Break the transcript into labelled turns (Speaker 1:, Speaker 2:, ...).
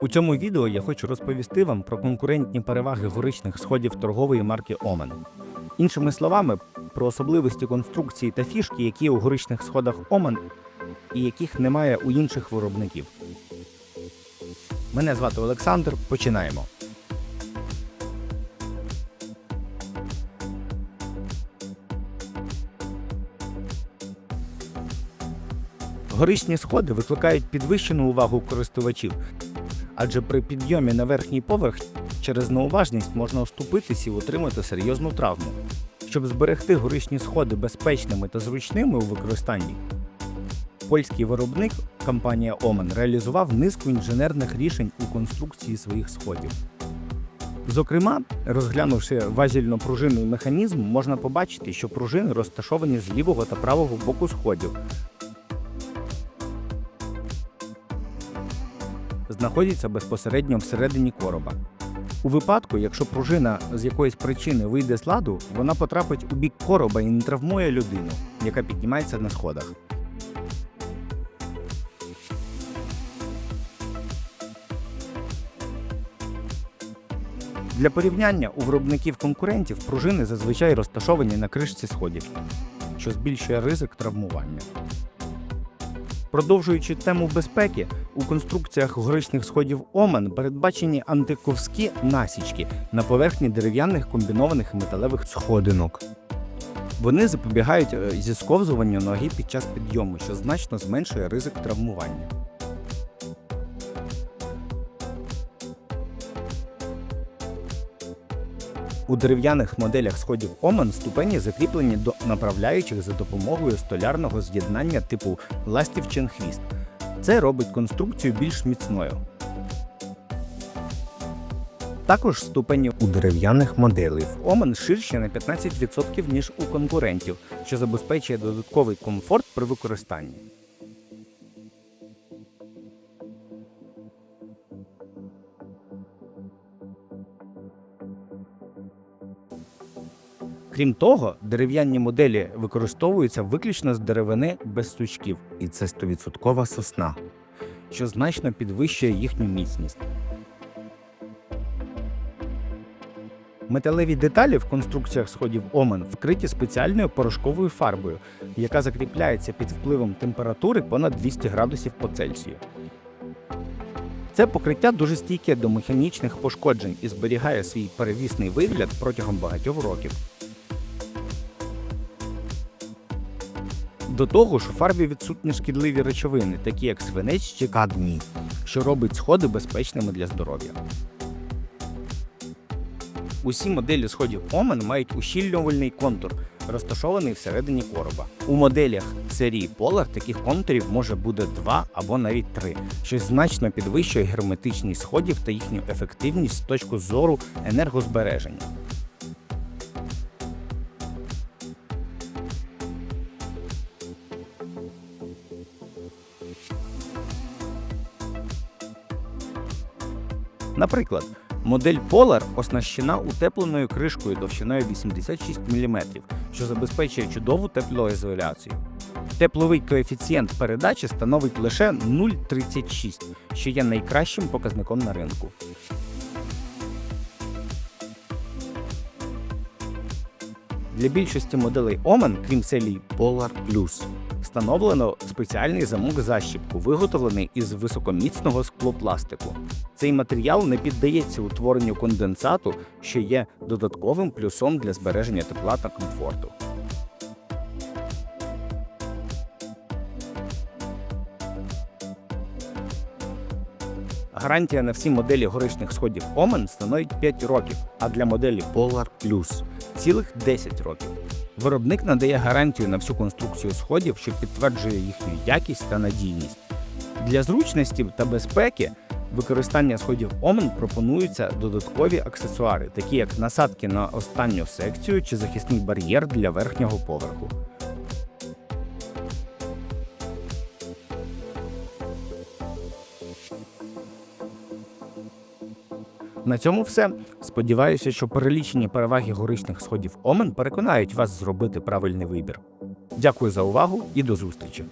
Speaker 1: У цьому відео я хочу розповісти вам про конкурентні переваги горичних сходів торгової марки Omen. Іншими словами, про особливості конструкції та фішки, які у горичних сходах Omen і яких немає у інших виробників. Мене звати Олександр. Починаємо. Горичні сходи викликають підвищену увагу користувачів, адже при підйомі на верхній поверх через неуважність можна оступитись і отримати серйозну травму. Щоб зберегти горичні сходи безпечними та зручними у використанні, польський виробник компанія Omen реалізував низку інженерних рішень у конструкції своїх сходів. Зокрема, розглянувши важільно-пружинний механізм, можна побачити, що пружини розташовані з лівого та правого боку сходів, знаходяться безпосередньо всередині короба. У випадку, якщо пружина з якоїсь причини вийде з ладу, вона потрапить у бік короба і не травмує людину, яка піднімається на сходах. Для порівняння у виробників конкурентів пружини зазвичай розташовані на кришці сходів, що збільшує ризик травмування. Продовжуючи тему безпеки, у конструкціях горичних сходів Омен передбачені антиковські насічки на поверхні дерев'яних комбінованих металевих сходинок. Вони запобігають е, зісковзуванню ноги під час підйому, що значно зменшує ризик травмування. У дерев'яних моделях сходів Omen ступені закріплені до направляючих за допомогою столярного з'єднання типу ластівчин хвіст. Це робить конструкцію більш міцною. Також ступені у дерев'яних моделей Omen ширші на 15% ніж у конкурентів, що забезпечує додатковий комфорт при використанні. Крім того, дерев'яні моделі використовуються виключно з деревини без сучків, і це 100% сосна, що значно підвищує їхню міцність. Металеві деталі в конструкціях сходів Омен вкриті спеціальною порошковою фарбою, яка закріпляється під впливом температури понад 200 градусів по Цельсію. Це покриття дуже стійке до механічних пошкоджень і зберігає свій перевісний вигляд протягом багатьох років. До того ж, у фарбі відсутні шкідливі речовини, такі як свинець чи кадмій, що робить сходи безпечними для здоров'я. Усі моделі сходів Omen мають ущільнювальний контур, розташований всередині короба. У моделях серії Polar таких контурів може бути два або навіть три, що значно підвищує герметичність сходів та їхню ефективність з точки зору енергозбереження. Наприклад, модель Polar оснащена утепленою кришкою довщиною 86 мм, що забезпечує чудову теплоізоляцію. Тепловий коефіцієнт передачі становить лише 0,36, що є найкращим показником на ринку. Для більшості моделей Omen, крім селії Polar Plus, встановлено спеціальний замок защіпку, виготовлений із високоміцного склопластику. Цей матеріал не піддається утворенню конденсату, що є додатковим плюсом для збереження тепла та комфорту. Гарантія на всі моделі горичних сходів Omen становить 5 років, а для моделі Polar Plus цілих 10 років. Виробник надає гарантію на всю конструкцію сходів, що підтверджує їхню якість та надійність. Для зручності та безпеки використання сходів Омен пропонуються додаткові аксесуари, такі як насадки на останню секцію чи захисний бар'єр для верхнього поверху. На цьому все. Сподіваюся, що перелічені переваги горичних сходів Омен переконають вас зробити правильний вибір. Дякую за увагу і до зустрічі!